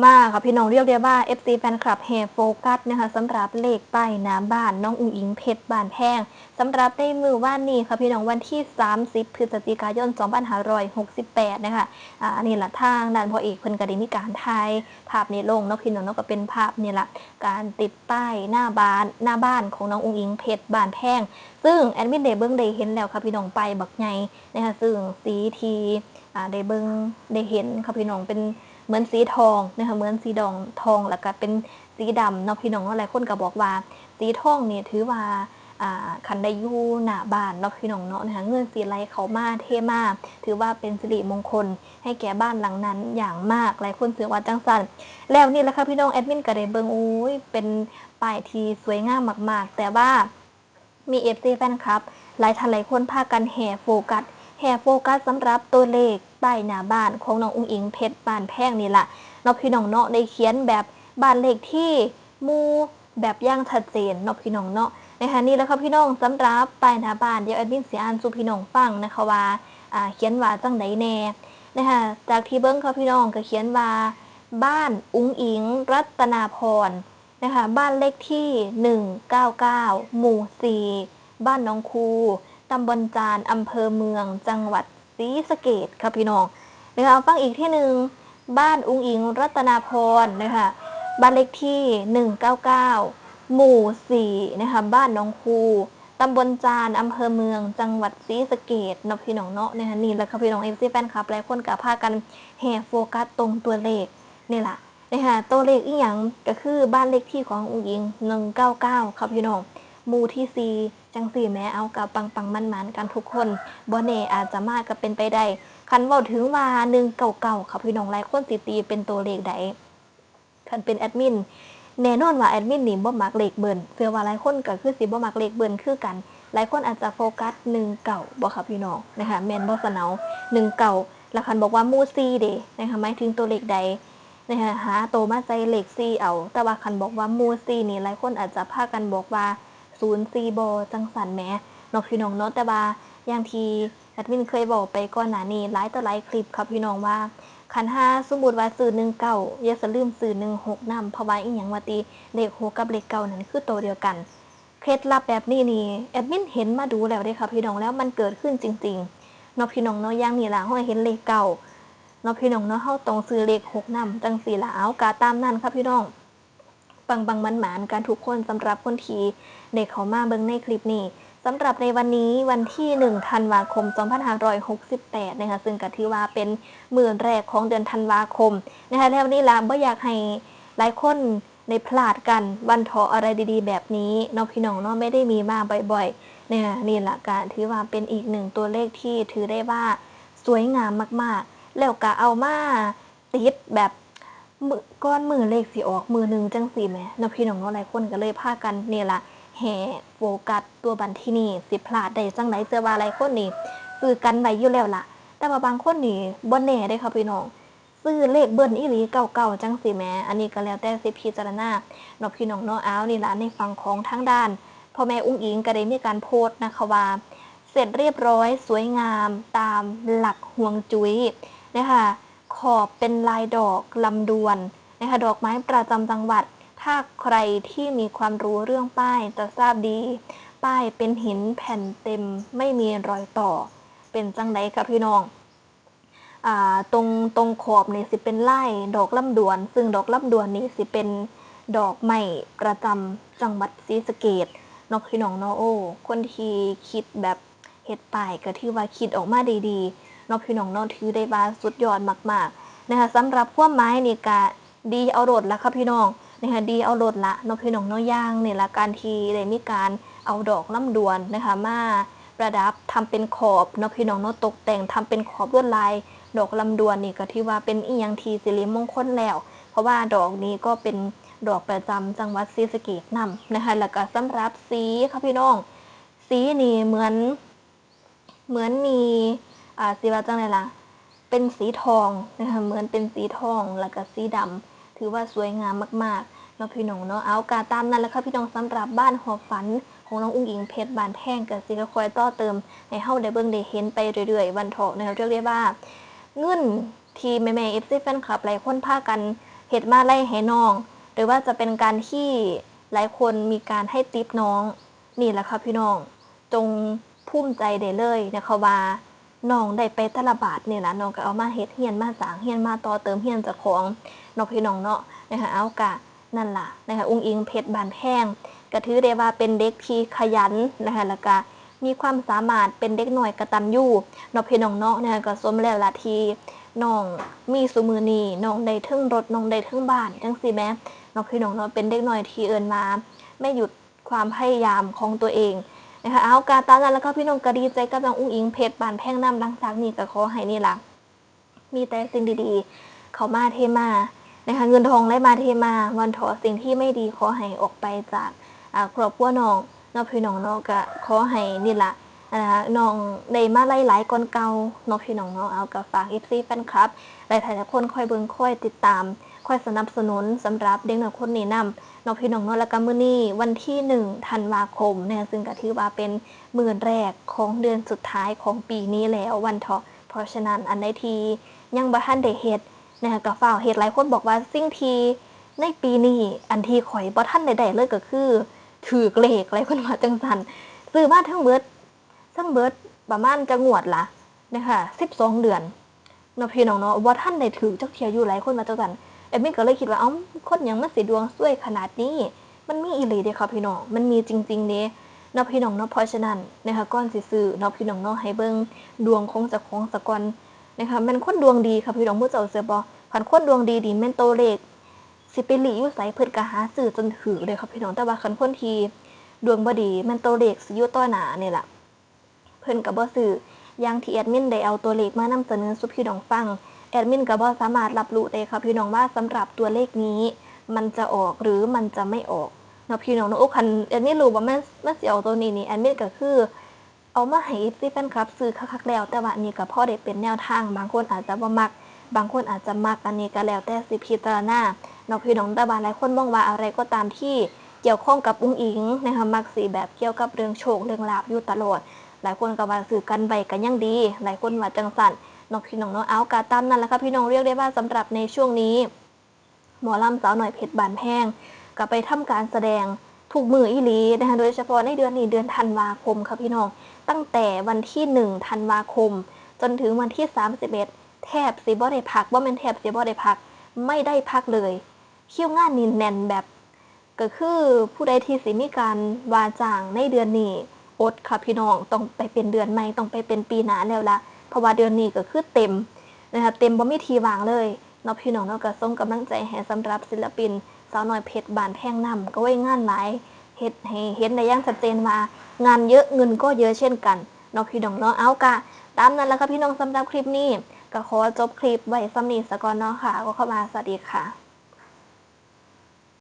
มาค่ะพี่น้องเรียกได้ว่า FC แฟนคลับแห่โฟกัสนะคะสำหรับเลขป้ายน้ำบ้านน้องอุ๋งอิงเพชรบานแพงสำหรับในมือว่านนี้ค่ะพี่น้องวันที่ 30พฤศจิกายน2568 นะคะอ่าอันนี้ละทางด้านพ่อเอกเพิ่นก็ได้มีการถ่ายภาพนี้ลงเนาะพี่น้องเนาะก็เป็นภาพนี่ละการติดป้ายหน้าบ้านหน้าบ้านของน้องอุ๋งอิงเพชรบานแพงซึ่งแอดมินเดเบิ้งได้เห็นแล้วค่ะพี่น้องไปบักไงนะคะซึ่งสีทีอ่าได้เบิ้งได้เห็นค่ะพี่น้องเป็น เหมือนสีทองนะคะเหมือนสีดองทองแล้วก็เป็นสีดำเนาะพี่น้องเนาะหลายคนก็บอกว่า สีทองนี่ถือว่าคันได้ยู่หน้าบ้านเนาะพี่น้องเนาะนะคะเงินสีไหลเขามาเท่มากถือว่าเป็นสิริมงคล ให้แก่บ้านหลังนั้นอย่างมากหลายคนเสือว่าจังสันแล้วนี่แหละค่ะพี่น้องแอดมินก็ได้เบิงโอ้ยเป็นป้ายที่สวยงามมาก ๆ แต่ว่ามีเอฟซีแฟนคลับหลายท่านหลายคนพากันแห่โฟกัส แห่โฟกัสสำหรับตัวเลขป้ายหน้าบ้านของน้องอุ้งอิงเพชรบ้านแพงนี่แหละนพี่น้องเนาะได้เขียนแบบบ้านเลขที่มูแบบย่างชัดเจนนพี่น้องเนาะนะคะนี่แล้วครับพี่น้องสำหรับป้ายหน้าบ้านเดี๋ยวแอดมินเสียอ่านสู่พี่น้องฟังนะคะว่าอ่าเขียนว่าจังไดแน่นะคะจากที่เบิ้งครับพี่น้องก็เขียนว่าบ้านอุ้งอิง รัตนาพรนะคะบ้านเลขที่ 199 หมู่ 4 บ้านน้องคู ตำบลจานอำเภอเมือง จังหวัดศรีสะเกดครับพี่น้องนะคะเอาฟังอีกที่หนึ่งบ้านอุ้งอิงรัตนาพรนะคะบ้านเลขที่ 199 หมู่4นะคะบ้านน้องคูตำบลจานอำเภอเมือง จังหวัดศรีสะเกดนะพี่น้องเนาะนะคะนี่แหละครับพี่น้องเอฟซีแฟนคลับหลายคนกับพากันแห่โฟกัสตรงตัวเลขนี่แหละนะคะตัวเลขอีหยังก็คือบ้านเลขที่ของอุ้งอิง 199 ครับพี่น้อง มูที่ซีจังสี่แม้เอากับปังปังมันมันกันทุกคนบ่เน่อาจจะมากก็เป็นไปได้ คันว่าถึงว่าหนึ่งเก่าๆค่ะพี่น้องหลายคนสิตีเป็นตัวเลขใดคันเป็นแอดมินแน่นอนว่าแอดมินนี่บ่มักเลขเบิ่นเชื่อว่าหลายคนก็คือสิบ่มักเลขเบิ่นคือกัน หลายคนอาจจะโฟกัสหนึ่งเก่าบ่ค่ะพี่น้องนะคะแมนบ่สนเอาหนึ่งเก่าแล้วคันบอกว่ามูซีเดนะคะหมายถึงตัวเลขใดนะคะหาโตวมาใจเลขซีเอา แต่ว่าคันบอกว่ามูซีนี่หลายคนอาจจะพากันบอกว่า ศูนย์ซีบจังสันแม้นอกพี่น้องเนาะแต่ว่าอย่างที่แอดมินเคยบอกไปก่อนหน้านี้หลายต่อหลายคลิปครับพี่น้องว่าคันห้าสมมุติว่าสื่อหนึ่งเก่าอย่าสลืมสื่อหนึ่งหกนำเพราะว่าอีหยังว่าตีเลขหกกับเลขเก่านั้นคือตัวเดียวกัน เคล็ดลับแบบนี้นี่แอดมินเห็นมาดูแล้วเด้ครับพี่น้องแล้วมันเกิดขึ้นจริงๆนอกพี่น้องเนาะอย่างนี้ล่ะห้อยเห็นเลขเก่านอกพี่น้องเนาะเฮาตรงซื้อเลขหกนำจังสี่ละเอากาตามนั่นครับพี่น้อง ปังบังมันหมานกันทุกคนสำหรับคนทีเด็กเขามาเบิ่งในคลิปนี้สำหรับในวันนี้วันที่ 1 ธันวาคม 2568 นะคะ ซึ่งก็ถือว่าเป็นมือแรกของเดือนธันวาคมนะคะแล้ววันนี้ล่ะบ่อยากให้หลายคนในพลาดกันวันเถาะอะไรดีๆ แบบนี้น้องพี่น้องเนาะไม่ได้มีมาบ่อยๆเนี่ยนี่แหละก็ถือว่าเป็นอีกหนึ่งตัวเลขที่ถือได้ว่าสวยงามมากๆ แล้วก็เอามาติดแบบ มือก้อนมือเลขสีออกมือหนึ่งจังสีแหม่นะพี่น้องเนาะหลายคนก็เลยพากันนี่ละแห่โฟกัสตัวบันที่นี่สิพลาดได้จังไหนเจอว่าหลายคนนี่ซื้อกันไว้อยู่แล้วล่ะ แต่ว่าบางคนนี่บ่แน่ได้ค่ะพี่น้องซื้อเลขเบิ้ลอีหลีเก่าๆจังสีแหม่อันนี้ก็แล้วแต่สิพิจารณาเนาะพี่น้องเนาะเอานี่ละในฝั่งของทางด้านพ่อแม่อุ้งอิงก็ได้มีการโพสต์นะคะว่าเสร็จเรียบร้อยสวยงามตามหลักห่วงจุ้ยนะคะ ขอบเป็นลายดอกลำดวนนะคะดอกไม้ประจำจังหวัด ถ้าใครที่มีความรู้เรื่องป้ายจะทราบดี ป้ายเป็นหินแผ่นเต็มไม่มีรอยต่อ เป็นจังไดครับพี่น้องอตรงตรงขอบนี่สิเป็นไล่ดอกลำดวน ซึ่งดอกลำดวนนี่สิเป็นดอกไม้ประจำจังหวัดศรีสะเกดนอกพี่น้องนาะโอ้คนที่คิดแบบเฮ็ดป้ายก็ที่ว่าคิดออกมาดีๆ นาะพี่น้องเนาะถือได้ว่าสุดยอดมากๆนะคะสำหรับพวกไม้นี่ก็ดีเอาโรดละครับพี่น้องนะคะดีเอาโรดละเนาะพี่น้องเนาะย่างเนี่ยละการทีได้มีการเอาดอกลำดวนนะคะมาประดับทำเป็นขอบเนาะพี่น้องเนาะตกแต่งทำเป็นขอบลวดลายดอกลำดวนนี่ก็ที่ว่าเป็นอีหยังทีสิริมงคลแล้ว เพราะว่าดอกนี้ก็เป็นดอกประจำจังหวัดศรีสะเกษนํนะคะแล้วก็สำหรับสีค่ะพี่น้อง สีนี่เหมือน เหมือนมี อ่าสีว่าจังไดล่ะ เป็นสีทองนะคะเหมือนเป็นสีทองแล้วก็สีดำถือว่าสวยงามมากๆเนาะพี่น้องเนาะเอากาตามนั้นแล้วค่ะพี่น้องสำหรับบ้านหอฝันของน้องอุ้งอิงเพชรบานแท่งกับสีคอยต่อเติมให้เฮาได้เบิ่งได้เห็นไปเรื่อยๆวันเถาะนะคะเรียกได้ว่าเงินที่แม่ๆ FC แฟนคลับหลายคนพากันเฮ็ดมาไล่ให้น้อง หรือว่าจะเป็นการที่หลายคนมีการให้ติปน้อง นี่แหละค่ะพี่น้อง จงภูมิใจได้เลยนะคะว่า น้องได้ไปตละบาทเนี่แหละน้องก็เอามาเฮ็ดเฮียนมาสางเฮียนมาต่อเติมเฮียนจ้าของนาะพี่น้องเนาะนะคะเอากะนั่นล่ะนะคะอุ้งอิงเพชรบานแพงก็ถือได้ว่าเป็นเด็กที่ขยันนะคะแล้วก็มีความสามารถเป็นเด็กหน่อยกระตันยูเนาะพี่น้องเนาะนะคะก็สมแล้วล่ะทีน้องมีสุมือนีน้องได้ทึ่งรถน้องได้ทึ่งบ้านจังซี่แมเนาะพี่น้องเนาะเป็นเด็กหน่อยที่เอินมาไม่หยุดความพยายามของตัวเอง นะคะเอาการตามนั้นแล้วก็พี่น้องกระดีใจกับน้องอุ้งอิงเพชรบานแพงน้ำหลังจากนี้ก็ขอให้นี่ล่ะมีแต่สิ่งดีๆ เขามาเทมานะคะเงินทองได้มาเทมาวันถอสิ่งที่ไม่ดีขอให้ออกไปจากครอบครัวน้องน้องพี่น้องเนาะก็ขอให้นี่ล่ะ นะคะน้องได้มาไล่หลายๆก่อนเก่าเน้องพี่น้องเนาะเอากับฝาก FC แฟนคลับหลายๆคนคอยเบิ่งคอยติดตามคอยสนับสนุนสำหรับเด็กน้อยคนนี้นำน้องพี่น้องเนาะแล้วก็มื้อนี้วันที่1ธันวาคมเนี่ยซึ่งก็ถือว่าเป็นมื้อแรกของเดือนสุดท้ายของปีนี้แล้ววันเถาะเพราะฉะนั้นอันใดที่ยังบ่ทันได้เฮ็ดนะคะก็ฝ้าวเฮ็ดหลายคนบอกว่าสิ่งที่ในปีนี้อันที่ข่อยบ่ทันได้ได้เลยก็คือถือเลขหลายคนว่าจังซั่นซื้อมาทั้งเบิด ทั้งเบิดประมาณจะงวดละนะคะ12เดือนเนาะพี่น้องเนาะบ่าทันได้ถือจักเทียอยู่หลายคนว่าจังซั่นเอมมี่ก็เลยคิดว่าเอ้าคนยังมันสิดวงซวยขนาดนี้ มันมีอีหลีเด้ค่ะพี่น้องมันมีจริงๆเด้เนาะพี่น้องเนาะเพราะฉะนั้นนะคะก่อนสิซื้อเนาะพี่น้องเนาะให้เบิ่งดวงของจ้าของสะกอนนะคะม่นคนดวงดีค่ะพี่น้องผู้เจ้าเสือบ่คันคนดวงดีดีแม่นโตเลขสิไปหลีอยู่ไสเพิ่นก็หาซื้อจนถือเลยค่ะพี่น้องแต่ว่าคันคนทีดวงบ่ดีแม่นโตเลขสิอยู่ต่อหน้านี่ยล่ะ เพิ่นก็บ่ซื้ออย่างที่แอดมินได้เอาตัวเลขมานำเสนอสู่พี่น้องฟัง แอดมินก็บ่สามารถรับรู้ได้ค่ะพี่น้องว่าสำหรับตัวเลขนี้ มันจะออกหรือมันจะไม่ออกเนาะพี่น้องเนาะโอ้คันแอดมินรู้ว่ามันมันสิออกตัวนี้นี่แอดมินก็คือเอามาให้ FC แฟนคลับซื้อคักๆแล้ว แต่ว่าอันนี้ก็พ่อได้เป็นแนวทาง บางคนอาจจะบ่มัก บางคนอาจจะมักอันนี้ก็แล้วแต่สิพิจารณาเนาะพี่น้องแต่ว่าหลายคนมองว่าอะไรก็ตามที่เกี่ยวข้องกับอุ้งอิงนะคะมักสีแบบเกี่ยวกับเรื่องโชคเรื่องลาภอยู่ตลอด หลายคนก็ว่าซื้อกันไว้ก็ยังดี หลายคนว่าจังสันน้องพี่น้องเนาะเอากาตามนั่นแหละค่ะพี่น้องเรียกได้ว่าสำหรับในช่วงนี้ หมอลำสาวหน่อยเพชรบานแพงก็ไปทำการแสดงถูกมืออีลีนะคะโดยเฉพาะในเดือนนี้เดือนธันวาคมค่ะพี่น้อง ตั้งแต่วันที่1ธันวาคม จนถึงวันที่ 31 แทบสิบ่ได้พักว่าเป็นแทบสิบ่ได้พัก ไม่ได้พักเลยคิวงานนี่แน่นแบบ ก็คือผู้ใดที่สิมีการวาจ้างในเดือนนี้ อดค่ะพี่น้องต้องไปเป็นเดือนใหม่ต้องไปเป็นปีหน้าแล้วละเพราะว่าเดือนนี้ก็คือเต็มนะคะเต็มบ่มีทีวางเลยเนาะพี่น้องเนาะก็ส่งกำลังใจให้สำหรับศิลปินสาวน้อยเพชรบานแพงนำก็ไว้งานหลายเฮ็ดให้เห็นได้อย่างชัดเจนว่างานเยอะเงินก็เยอะเช่นกันเนาะพี่น้องเนาะเอากะตามนั้นแล้วค่ะพี่น้องสำหรับคลิปนี้ก็ขอจบคลิปไว้ซ้ำนี้สะก่อนเนาะค่ะ ก็เข้ามาสวัสดีค่ะ